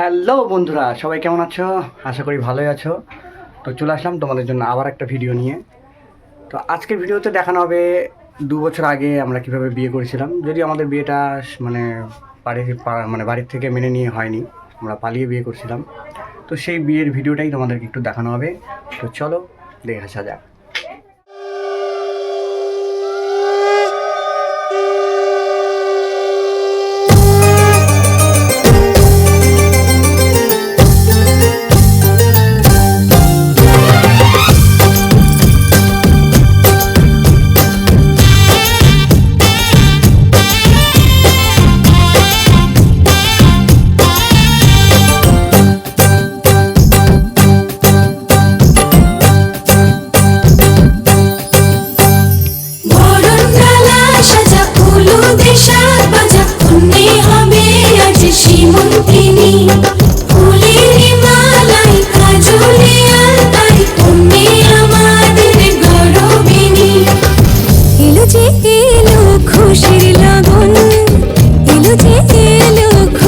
Hello বন্ধুরা, সবাই কেমন আছো? আশা করি ভালোই আছো। তো চলে আসলাম তোমাদের জন্য আবার একটা ভিডিও নিয়ে। তো আজকের ভিডিওতে দেখানো হবে দু বছর আগে আমরা কীভাবে বিয়ে করেছিলাম। যদি আমাদের বিয়েটা মানে বাড়ি মানে বাড়ির থেকে মেনে নিয়ে হয়নি। আমরা পালিয়ে বিয়ে করছিলাম। তো সেই বিয়ের ভিডিওটাই তোমাদেরকে একটু দেখানো হবে। তো চলো, দেখে আসা যাক।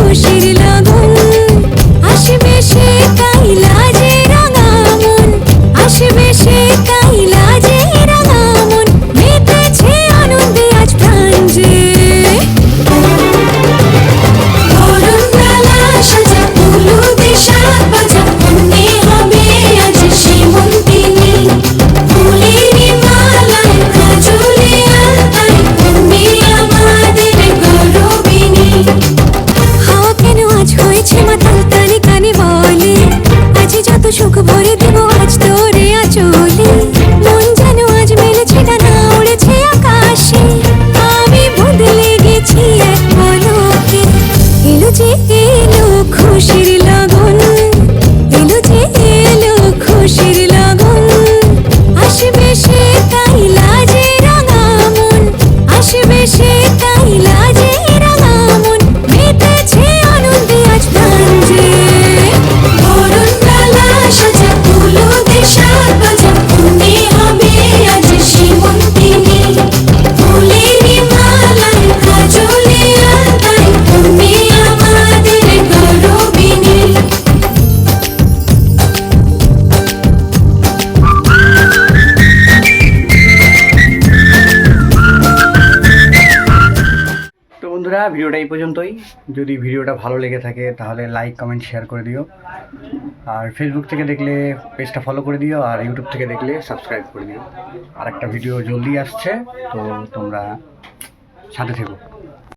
खुशी খুশির বন্ধুরা, ভিডিওটা এই পর্যন্তই। যদি ভিডিওটা ভালো লেগে থাকে, তাহলে লাইক কমেন্ট শেয়ার করে দিও। আর ফেসবুক থেকে দেখলে পেজটা ফলো করে দিও, আর ইউটিউব থেকে দেখলে সাবস্ক্রাইব করে দিও। আর একটা ভিডিও জলদি আসছে, তো তোমরা সাথে থেকো।